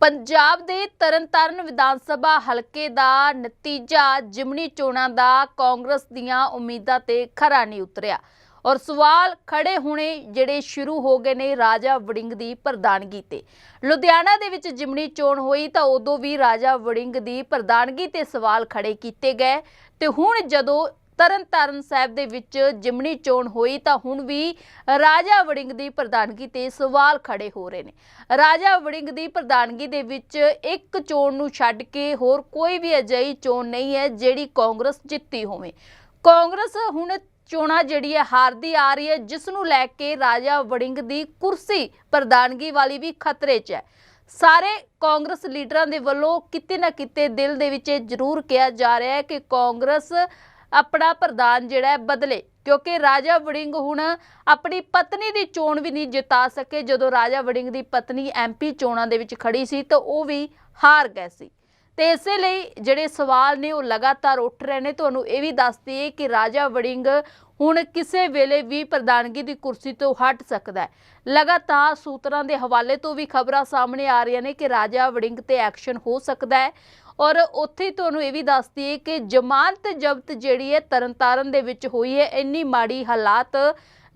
ਪੰਜਾਬ ਦੇ ਤਰਨਤਾਰਨ ਵਿਧਾਨ ਸਭਾ ਹਲਕੇ ਦਾ ਨਤੀਜਾ ਜਿਮਣੀ ਚੋਣਾਂ ਦਾ ਕਾਂਗਰਸ ਦੀਆਂ ਉਮੀਦਾਂ ਤੇ ਖਰਾ ਨਹੀਂ ਉਤਰਿਆ। ਔਰ ਸਵਾਲ ਖੜੇ ਹੋਣੇ ਜਿਹੜੇ ਸ਼ੁਰੂ ਹੋ ਗਏ ਨੇ ਰਾਜਾ ਵੜਿੰਗ ਦੀ ਪ੍ਰਧਾਨਗੀ ਤੇ। ਲੁਧਿਆਣਾ ਦੇ ਵਿੱਚ ਜਿਮਣੀ ਚੋਣ ਹੋਈ ਤਾਂ ਉਦੋਂ ਵੀ ਰਾਜਾ ਵੜਿੰਗ ਦੀ ਪ੍ਰਧਾਨਗੀ ਤੇ ਸਵਾਲ ਖੜੇ ਕੀਤੇ ਗਏ ਤੇ ਹੁਣ ਜਦੋਂ ਤਰਨਤਾਰਨ ਸਾਹਿਬ ਦੇ ਵਿੱਚ ਜਿਮਣੀ ਚੋਣ ਹੋਈ ਤਾਂ ਹੁਣ ਵੀ ਰਾਜਾ ਵੜਿੰਗ ਦੀ ਪ੍ਰਧਾਨਗੀ ਤੇ ਸਵਾਲ ਖੜੇ ਹੋ ਰਹੇ ਨੇ। ਰਾਜਾ ਵੜਿੰਗ ਦੀ ਪ੍ਰਧਾਨਗੀ ਦੇ ਵਿੱਚ ਇੱਕ ਚੋਣ ਨੂੰ ਛੱਡ ਕੇ ਹੋਰ ਕੋਈ ਵੀ ਅਜਿਹੀ ਚੋਣ ਨਹੀਂ ਹੈ ਜਿਹੜੀ ਕਾਂਗਰਸ ਜਿੱਤੀ ਹੋਵੇ। ਕਾਂਗਰਸ ਹੁਣ ਚੋਣਾਂ ਜਿਹੜੀ ਹੈ ਹਾਰਦੀ ਆ ਰਹੀ ਹੈ, ਜਿਸ ਨੂੰ ਲੈ ਕੇ ਰਾਜਾ ਵੜਿੰਗ ਦੀ ਕੁਰਸੀ ਪ੍ਰਧਾਨਗੀ ਵਾਲੀ ਵੀ ਖਤਰੇ 'ਚ ਹੈ। ਸਾਰੇ ਕਾਂਗਰਸ ਲੀਡਰਾਂ ਦੇ ਵੱਲੋਂ ਕਿਤੇ ਨਾ ਕਿਤੇ ਦਿਲ ਦੇ ਵਿੱਚ ਇਹ ਜ਼ਰੂਰ ਕਿਹਾ ਜਾ ਰਿਹਾ ਹੈ ਕਿ ਕਾਂਗਰਸ ਆਪਣਾ ਪ੍ਰਧਾਨ ਜਿਹੜਾ ਬਦਲੇ, ਕਿਉਂਕਿ ਰਾਜਾ ਵੜਿੰਗ ਹੁਣ ਆਪਣੀ ਪਤਨੀ ਦੀ ਚੋਣ ਵੀ ਨਹੀਂ ਜਿਤਾ ਸਕੇ। ਜਦੋਂ ਰਾਜਾ ਵੜਿੰਗ ਦੀ ਪਤਨੀ ਐਮਪੀ ਚੋਣਾਂ ਦੇ ਵਿੱਚ ਖੜੀ ਸੀ, ਤਾਂ ਉਹ ਵੀ ਹਾਰ ਗਏ ਸੀ। ਤੇ ਇਸੇ ਲਈ ਜਿਹੜੇ ਸਵਾਲ ਨੇ, ਉਹ ਲਗਾਤਾਰ ਉੱਠ ਰਹੇ ਨੇ। ਤੁਹਾਨੂੰ ਇਹ ਵੀ ਦੱਸ ਦਈਏ ਕਿ ਰਾਜਾ ਵੜਿੰਗ ਹੁਣ ਕਿਸੇ ਵੇਲੇ ਵੀ ਪ੍ਰਧਾਨਗੀ ਦੀ ਕੁਰਸੀ ਤੋਂ ਹਟ ਸਕਦਾ ਹੈ। ਲਗਾਤਾਰ ਸੂਤਰਾਂ ਦੇ ਹਵਾਲੇ ਤੋਂ ਵੀ ਖਬਰਾਂ ਸਾਹਮਣੇ ਆ ਰਹੀਆਂ ਨੇ ਕਿ ਰਾਜਾ ਵੜਿੰਗ ਤੇ ਐਕਸ਼ਨ ਹੋ ਸਕਦਾ ਹੈ। ਔਰ ਉੱਥੇ ਤੁਹਾਨੂੰ ਇਹ ਵੀ ਦੱਸ ਦਈਏ ਕਿ ਜ਼ਮਾਨਤ ਜ਼ਬਤ ਜਿਹੜੀ ਹੈ ਤਰਨਤਾਰਨ ਦੇ ਵਿੱਚ ਹੋਈ ਹੈ। ਇੰਨੀ ਮਾੜੀ ਹਾਲਾਤ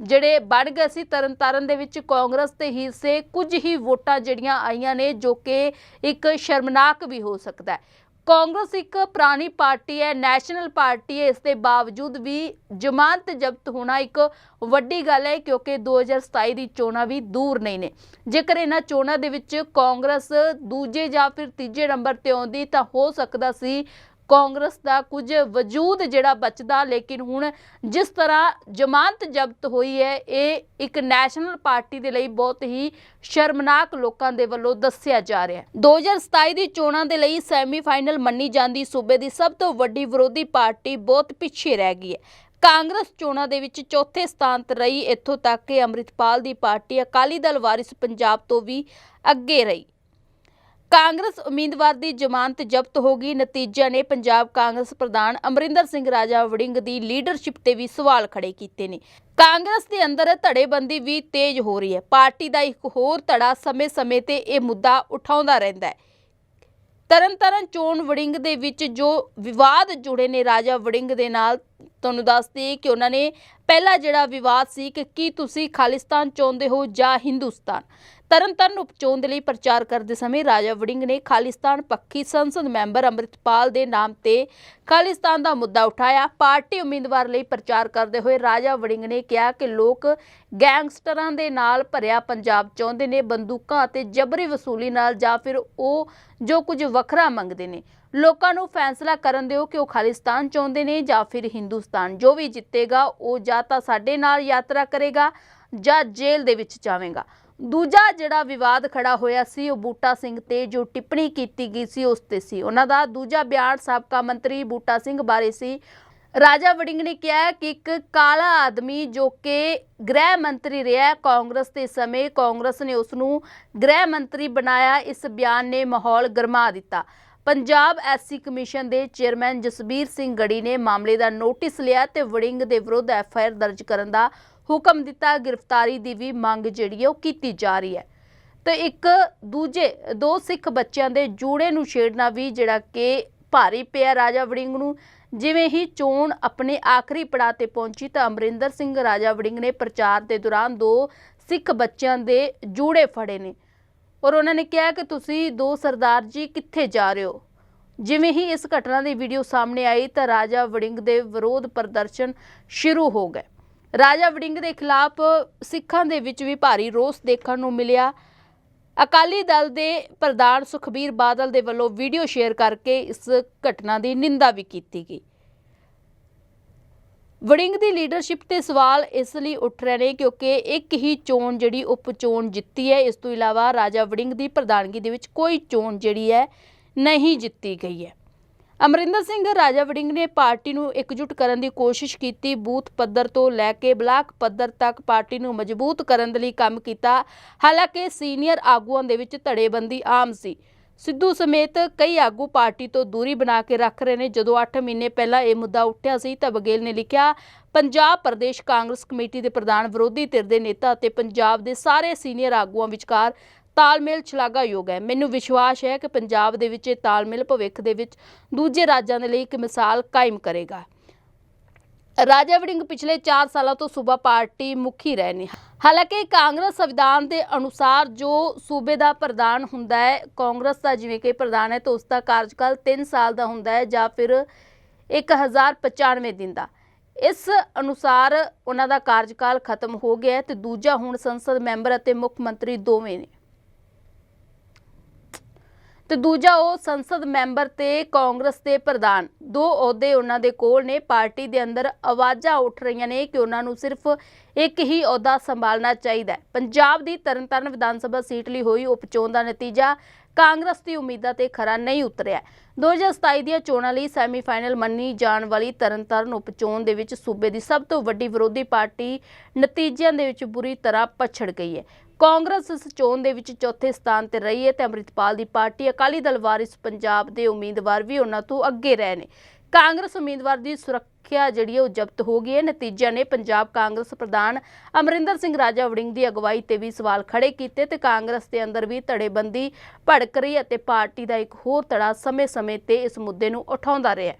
ਜਿਹੜੇ ਬਣ ਗਏ ਸੀ ਤਰਨਤਾਰਨ ਦੇ ਵਿੱਚ ਕਾਂਗਰਸ ਦੇ ਹਿੱਸੇ ਕੁਝ ਹੀ ਵੋਟਾਂ ਜਿਹੜੀਆਂ ਆਈਆਂ ਨੇ ਜੋ ਕਿ ਇੱਕ ਸ਼ਰਮਨਾਕ ਵੀ ਹੋ ਸਕਦਾ ਹੈ। ਕਾਂਗਰਸ ਇੱਕ ਪੁਰਾਣੀ ਪਾਰਟੀ ਹੈ, ਨੈਸ਼ਨਲ ਪਾਰਟੀ ਹੈ। ਇਸ ਦੇ ਬਾਵਜੂਦ ਵੀ ਜ਼ਮਾਨਤ ਜ਼ਬਤ ਹੋਣਾ ਇੱਕ ਵੱਡੀ ਗੱਲ ਹੈ, ਕਿਉਂਕਿ 2027 ਦੀ ਚੋਣਾਂ ਵੀ ਦੂਰ ਨਹੀਂ ਨੇ। ਜੇਕਰ ਇਹਨਾਂ ਚੋਣਾਂ ਦੇ ਵਿੱਚ ਕਾਂਗਰਸ ਦੂਜੇ ਜਾਂ ਫਿਰ ਤੀਜੇ ਨੰਬਰ ਤੇ ਆਉਂਦੀ ਤਾਂ ਹੋ ਸਕਦਾ ਸੀ ਕਾਂਗਰਸ ਦਾ ਕੁਝ ਵਜੂਦ ਜਿਹੜਾ ਬਚਦਾ, ਲੇਕਿਨ ਹੁਣ ਜਿਸ ਤਰ੍ਹਾਂ ਜ਼ਮਾਨਤ ਜ਼ਬਤ ਹੋਈ ਹੈ, ਇਹ ਇੱਕ ਨੈਸ਼ਨਲ ਪਾਰਟੀ ਦੇ ਲਈ ਬਹੁਤ ਹੀ ਸ਼ਰਮਨਾਕ ਲੋਕਾਂ ਦੇ ਵੱਲੋਂ ਦੱਸਿਆ ਜਾ ਰਿਹਾ ਹੈ। 2027 ਦੀ ਚੋਣਾਂ ਦੇ ਲਈ ਸੈਮੀਫਾਈਨਲ ਮੰਨੀ ਜਾਂਦੀ ਸੂਬੇ ਦੀ ਸਭ ਤੋਂ ਵੱਡੀ ਵਿਰੋਧੀ ਪਾਰਟੀ ਬਹੁਤ ਪਿੱਛੇ ਰਹਿ ਗਈ ਹੈ। ਕਾਂਗਰਸ ਚੋਣਾਂ ਦੇ ਵਿੱਚ ਚੌਥੇ ਸਥਾਨ ਤੇ ਰਹੀ, ਇੱਥੋਂ ਤੱਕ ਕਿ ਅੰਮ੍ਰਿਤਪਾਲ ਦੀ ਪਾਰਟੀ ਅਕਾਲੀ ਦਲ ਵਾਰਿਸ ਪੰਜਾਬ ਤੋਂ ਵੀ ਅੱਗੇ ਰਹੀ। ਕਾਂਗਰਸ ਉਮੀਦਵਾਰ ਦੀ ਜ਼ਮਾਨਤ ਜ਼ਬਤ ਹੋ ਗਈ। ਨਤੀਜਾ ਨੇ ਪੰਜਾਬ ਕਾਂਗਰਸ ਪ੍ਰਧਾਨ ਅਮਰਿੰਦਰ ਸਿੰਘ ਰਾਜਾ ਵੜਿੰਗ ਦੀ ਲੀਡਰਸ਼ਿਪ ਤੇ ਵੀ ਸਵਾਲ ਖੜੇ ਕੀਤੇ ਨੇ। ਕਾਂਗਰਸ ਦੇ ਅੰਦਰ ਧੜੇਬੰਦੀ ਵੀ ਤੇਜ਼ ਹੋ ਰਹੀ ਹੈ। ਪਾਰਟੀ ਦਾ ਇੱਕ ਹੋਰ ਧੜਾ ਸਮੇਂ-ਸਮੇਂ ਤੇ ਇਹ ਮੁੱਦਾ ਉਠਾਉਂਦਾ ਰਹਿੰਦਾ ਹੈ। ਤਰਨਤਾਰਨ ਚੋਣ ਵੜਿੰਗ ਦੇ ਵਿੱਚ ਜੋ ਵਿਵਾਦ ਜੁੜੇ ਨੇ, ਰਾਜਾ ਵੜਿੰਗ ਦੇ ਨਾਲ ਤੁਹਾਨੂੰ ਦੱਸ ਕਿ ਉਹਨਾਂ ਨੇ ਪਹਿਲਾ ਜਿਹੜਾ ਵਿਵਾਦ ਸੀ ਕਿ ਕੀ ਤੁਸੀਂ ਖਾਲਿਸਤਾਨ ਚਾਹੁੰਦੇ ਹੋ ਜਾਂ ਹਿੰਦੁਸਤਾਨ? ਤਰਨਤਾਰਨ ਉਪਚੋਣ ਦੇ ਲਈ ਪ੍ਰਚਾਰ ਕਰਦੇ ਸਮੇਂ ਰਾਜਾ ਵੜਿੰਗ ਨੇ ਖਾਲਿਸਤਾਨ ਪੱਖੀ ਸੰਸਦ ਮੈਂਬਰ ਅੰਮ੍ਰਿਤਪਾਲ ਦੇ ਨਾਮ ਤੇ ਖਾਲਿਸਤਾਨ ਦਾ ਮੁੱਦਾ ਉਠਾਇਆ। ਪਾਰਟੀ ਉਮੀਦਵਾਰ ਲਈ ਪ੍ਰਚਾਰ ਕਰਦੇ ਹੋਏ ਰਾਜਾ ਵੜਿੰਗ ਨੇ ਕਿਹਾ ਕਿ ਲੋਕ ਗੈਂਗਸਟਰਾਂ ਦੇ ਨਾਲ ਭਰਿਆ ਪੰਜਾਬ ਚਾਹੁੰਦੇ ਨੇ, ਬੰਦੂਕਾਂ ਅਤੇ ਜਬਰੀ ਵਸੂਲੀ ਨਾਲ ਜਾਂ ਫਿਰ ਉਹ ਜੋ ਕੁਝ ਵੱਖਰਾ ਮੰਗਦੇ ਨੇ। ਲੋਕਾਂ ਨੂੰ ਫੈਸਲਾ ਕਰਨ ਦਿਓ ਕਿ ਉਹ ਖਾਲਿਸਤਾਨ ਚਾਹੁੰਦੇ ਨੇ ਜਾਂ ਫਿਰ ਹਿੰਦੁਸਤਾਨ। ਜੋ ਵੀ ਜਿੱਤੇਗਾ, ਉਹ ਜਾਂ ਤਾਂ ਸਾਡੇ ਨਾਲ ਯਾਤਰਾ ਕਰੇਗਾ ਜਾਂ ਜੇਲ੍ਹ ਦੇ ਵਿੱਚ ਜਾਵੇਗਾ। ਦੂਜਾ ਜਿਹੜਾ ਵਿਵਾਦ ਖੜਾ ਹੋਇਆ ਸੀ, ਉਹ ਬੂਟਾ ਸਿੰਘ ਤੇ ਜੋ ਟਿੱਪਣੀ ਕੀਤੀ ਗਈ ਸੀ, ਉਸ ਤੇ ਸੀ। ਉਹਨਾਂ ਦਾ ਦੂਜਾ ਬਿਆਨ ਸਾਬਕਾ ਮੰਤਰੀ ਬੂਟਾ ਸਿੰਘ ਬਾਰੇ ਸੀ। ਰਾਜਾ ਵੜਿੰਗ ਨੇ ਕਿਹਾ ਕਿ ਇੱਕ ਕਾਲਾ ਆਦਮੀ ਜੋ ਕਿ ਗ੍ਰਹਿ ਮੰਤਰੀ ਰਿਹਾ, ਕਾਂਗਰਸ ਦੇ ਸਮੇਂ ਕਾਂਗਰਸ ਨੇ ਉਸ ਨੂੰ ਗ੍ਰਹਿ ਮੰਤਰੀ ਬਣਾਇਆ, ਇਸ ਬਿਆਨ ਨੇ ਮਾਹੌਲ ਗਰਮਾ ਦਿੱਤਾ। ਪੰਜਾਬ ਐਸਸੀ ਕਮਿਸ਼ਨ ਦੇ ਚੇਅਰਮੈਨ ਜਸਬੀਰ ਸਿੰਘ ਗੜੀ ਨੇ ਮਾਮਲੇ ਦਾ ਨੋਟਿਸ ਲਿਆ ਤੇ ਵੜਿੰਗ ਦੇ ਵਿਰੁੱਧ ਐਫਆਈਆਰ ਦਰਜ ਕਰਨ ਦਾ ਹੁਕਮ ਦਿੱਤਾ, ਗ੍ਰਿਫਤਾਰੀ ਦੀ ਵੀ ਮੰਗ ਜਿਹੜੀ ਹੈ ਉਹ ਕੀਤੀ ਜਾ ਰਹੀ ਹੈ। ਤੇ ਇੱਕ ਦੂਜੇ, ਦੋ ਸਿੱਖ ਬੱਚਿਆਂ ਦੇ ਜੂੜੇ ਨੂੰ ਛੇੜਨਾ ਵੀ ਜਿਹੜਾ ਕਿ ਭਾਰੀ ਪਿਆ ਰਾਜਾ ਵੜਿੰਗ ਨੂੰ। ਜਿਵੇਂ ਹੀ ਚੋਣ ਆਪਣੇ ਆਖਰੀ ਪੜਾਅ ਤੇ ਪਹੁੰਚੀ ਤਾਂ ਅਮਰਿੰਦਰ ਸਿੰਘ ਰਾਜਾ ਵੜਿੰਗ ਨੇ ਪ੍ਰਚਾਰ ਦੇ ਦੌਰਾਨ ਦੋ ਸਿੱਖ ਬੱਚਿਆਂ ਦੇ ਜੂੜੇ ਫੜੇ ਨੇ। ਔਰ ਉਹਨਾਂ ਨੇ ਕਿਹਾ ਕਿ ਤੁਸੀਂ ਦੋ ਸਰਦਾਰ ਜੀ ਕਿੱਥੇ ਜਾ ਰਹੇ ਹੋ? ਜਿਵੇਂ ਹੀ ਇਸ ਘਟਨਾ ਦੀ ਵੀਡੀਓ ਸਾਹਮਣੇ ਆਈ ਤਾਂ ਰਾਜਾ ਵੜਿੰਗ ਦੇ ਵਿਰੋਧ ਪ੍ਰਦਰਸ਼ਨ ਸ਼ੁਰੂ ਹੋ ਗਏ। ਰਾਜਾ ਵੜਿੰਗ ਦੇ ਖਿਲਾਫ ਸਿੱਖਾਂ ਦੇ ਵਿੱਚ ਵੀ ਭਾਰੀ ਰੋਸ ਦੇਖਣ ਨੂੰ ਮਿਲਿਆ। ਅਕਾਲੀ ਦਲ ਦੇ ਪ੍ਰਧਾਨ ਸੁਖਬੀਰ ਬਾਦਲ ਦੇ ਵੱਲੋਂ ਵੀਡੀਓ ਸ਼ੇਅਰ ਕਰਕੇ ਇਸ ਘਟਨਾ ਦੀ ਨਿੰਦਾ ਵੀ ਕੀਤੀ ਗਈ। ਵੜਿੰਗ ਦੀ ਲੀਡਰਸ਼ਿਪ ਤੇ ਸਵਾਲ ਇਸ ਲਈ ਉੱਠ ਰਹੇ ਨੇ ਕਿਉਂਕਿ ਇੱਕ ਹੀ ਚੋਣ ਜਿਹੜੀ ਉਪ ਚੋਣ ਜਿੱਤੀ ਹੈ, ਇਸ ਤੋਂ ਇਲਾਵਾ ਰਾਜਾ ਵੜਿੰਗ ਦੀ ਪ੍ਰਧਾਨਗੀ ਦੇ ਵਿੱਚ ਕੋਈ ਚੋਣ ਜਿਹੜੀ ਹੈ ਨਹੀਂ ਜਿੱਤੀ ਗਈ ਹੈ। ਅਮਰਿੰਦਰ ਸਿੰਘ ਰਾਜਾ ਵੜਿੰਗ ਨੇ ਪਾਰਟੀ ਨੂੰ ਇਕਜੁੱਟ ਕਰਨ ਦੀ ਕੋਸ਼ਿਸ਼ ਕੀਤੀ। ਬੂਥ ਪੱਧਰ ਤੋਂ ਲੈ ਕੇ ਬਲਾਕ ਪੱਧਰ ਤੱਕ ਪਾਰਟੀ ਨੂੰ ਮਜ਼ਬੂਤ ਕਰਨ ਦੇ ਲਈ ਕੰਮ ਕੀਤਾ। ਹਾਲਾਂਕਿ ਸੀਨੀਅਰ ਆਗੂਆਂ ਦੇ ਵਿੱਚ ਧੜੇਬੰਦੀ ਆਮ ਸੀ। ਸਿੱਧੂ ਸਮੇਤ ਕਈ ਆਗੂ ਪਾਰਟੀ ਤੋਂ ਦੂਰੀ ਬਣਾ ਕੇ ਰੱਖ ਰਹੇ ਨੇ। ਜਦੋਂ 8 ਮਹੀਨੇ ਪਹਿਲਾਂ ਇਹ ਮੁੱਦਾ ਉੱਠਿਆ ਸੀ ਤਾਂ ਬਗੇਲ ਨੇ ਲਿਖਿਆ, ਪੰਜਾਬ ਪ੍ਰਦੇਸ਼ ਕਾਂਗਰਸ ਕਮੇਟੀ ਦੇ ਪ੍ਰਧਾਨ ਵਿਰੋਧੀ ਧਿਰ ਦੇ ਨੇਤਾ ਅਤੇ ਪੰਜਾਬ ਦੇ ਸਾਰੇ ਸੀਨੀਅਰ ਆਗੂਆਂ ਵਿਚਕਾਰ ਤਾਲਮੇਲ ਸ਼ਲਾਘਾਯੋਗ ਹੈ। ਮੈਨੂੰ ਵਿਸ਼ਵਾਸ ਹੈ ਕਿ ਪੰਜਾਬ ਦੇ ਵਿੱਚ ਇਹ ਤਾਲਮੇਲ ਭਵਿੱਖ ਦੇ ਵਿੱਚ ਦੂਜੇ ਰਾਜਾਂ ਦੇ ਲਈ ਇੱਕ ਮਿਸਾਲ ਕਾਇਮ ਕਰੇਗਾ। ਰਾਜਾ ਵੜਿੰਗ ਪਿਛਲੇ 4 ਸਾਲਾਂ ਤੋਂ ਸੂਬਾ ਪਾਰਟੀ ਮੁਖੀ ਰਹੇ ਨੇ। ਹਾਲਾਂਕਿ ਕਾਂਗਰਸ ਸੰਵਿਧਾਨ ਦੇ ਅਨੁਸਾਰ ਜੋ ਸੂਬੇ ਦਾ ਪ੍ਰਧਾਨ ਹੁੰਦਾ ਹੈ, ਕਾਂਗਰਸ ਦਾ ਜਿਵੇਂ ਕਿ ਪ੍ਰਧਾਨ ਹੈ ਤਾਂ ਉਸ ਦਾ ਕਾਰਜਕਾਲ 3 ਸਾਲ ਦਾ ਹੁੰਦਾ ਹੈ ਜਾਂ ਫਿਰ 1095 ਦਿਨ ਦਾ। ਇਸ ਅਨੁਸਾਰ ਉਹਨਾਂ ਦਾ ਕਾਰਜਕਾਲ ਖਤਮ ਹੋ ਗਿਆ ਹੈ ਤੇ ਦੂਜਾ ਹੁਣ ਸੰਸਦ ਮੈਂਬਰ ਅਤੇ ਮੁੱਖ ਮੰਤਰੀ ਦੋਵੇਂ ਨੇ। ਤੇ ਦੂਜਾ ਉਹ ਸੰਸਦ ਮੈਂਬਰ ਤੇ ਕਾਂਗਰਸ ਦੇ ਪ੍ਰਧਾਨ। ਦੋ ਅਹੁਦੇ ਉਹਨਾਂ ਦੇ ਕੋਲ ਨੇ। ਪਾਰਟੀ ਦੇ ਅੰਦਰ ਆਵਾਜ਼ਾਂ ਉੱਠ ਰਹੀਆਂ ਨੇ ਕਿ ਉਹਨਾਂ ਨੂੰ ਸਿਰਫ ਇੱਕ ਹੀ ਅਹੁਦਾ ਸੰਭਾਲਣਾ ਚਾਹੀਦਾ ਹੈ। ਪੰਜਾਬ ਦੀ ਤਰਨਤਾਰਨ ਵਿਧਾਨ ਸਭਾ ਸੀਟ ਲਈ ਹੋਈ ਉਪਚੋਣ ਦਾ ਨਤੀਜਾ ਕਾਂਗਰਸ ਦੀ ਉਮੀਦਾਂ ਤੇ ਖਰਾ ਨਹੀਂ ਉਤਰਿਆ। 2027 ਦੀਆਂ ਚੋਣਾਂ ਲਈ ਸੈਮੀਫਾਈਨਲ ਮੰਨੀ ਜਾਣ ਵਾਲੀ ਤਰਨਤਾਰਨ ਉਪਚੋਣ ਦੇ ਵਿੱਚ ਸੂਬੇ ਦੀ ਸਭ ਤੋਂ ਵੱਡੀ ਵਿਰੋਧੀ ਪਾਰਟੀ ਨਤੀਜਿਆਂ ਦੇ ਵਿੱਚ ਬੁਰੀ ਤਰ੍ਹਾਂ ਪਛੜ ਗਈ ਹੈ। ਕਾਂਗਰਸ ਇਸ ਚੋਣ ਦੇ ਵਿੱਚ ਚੌਥੇ ਸਥਾਨ ਤੇ ਰਹੀ ਹੈ ਤੇ ਅੰਮ੍ਰਿਤਪਾਲ ਦੀ ਪਾਰਟੀ, ਅਕਾਲੀ ਦਲ ਵਾਰਿਸ ਪੰਜਾਬ ਦੇ ਉਮੀਦਵਾਰ ਵੀ ਉਹਨਾਂ ਤੋਂ ਅੱਗੇ ਰਹੇ ਨੇ। ਕਾਂਗਰਸ ਉਮੀਦਵਾਰ ਦੀ ਸੁਰੱਖਿਆ ਜਿਹੜੀ ਹੈ ਉਹ ਜ਼ਬਤ ਹੋ ਗਈ ਹੈ। ਨਤੀਜਿਆਂ ਨੇ ਪੰਜਾਬ ਕਾਂਗਰਸ ਪ੍ਰਧਾਨ ਅਮਰਿੰਦਰ ਸਿੰਘ ਰਾਜਾ ਵੜਿੰਗ ਦੀ ਅਗਵਾਈ ਤੇ ਵੀ ਸਵਾਲ ਖੜੇ ਕੀਤੇ ਤੇ ਕਾਂਗਰਸ ਦੇ ਅੰਦਰ ਵੀ ਧੜੇਬੰਦੀ ਭੜਕ ਰਹੀ ਅਤੇ ਪਾਰਟੀ ਦਾ ਇੱਕ ਹੋਰ ਧੜਾ ਸਮੇਂ-ਸਮੇਂ ਤੇ ਇਸ ਮੁੱਦੇ ਨੂੰ ਉਠਾਉਂਦਾ ਰਿਹਾ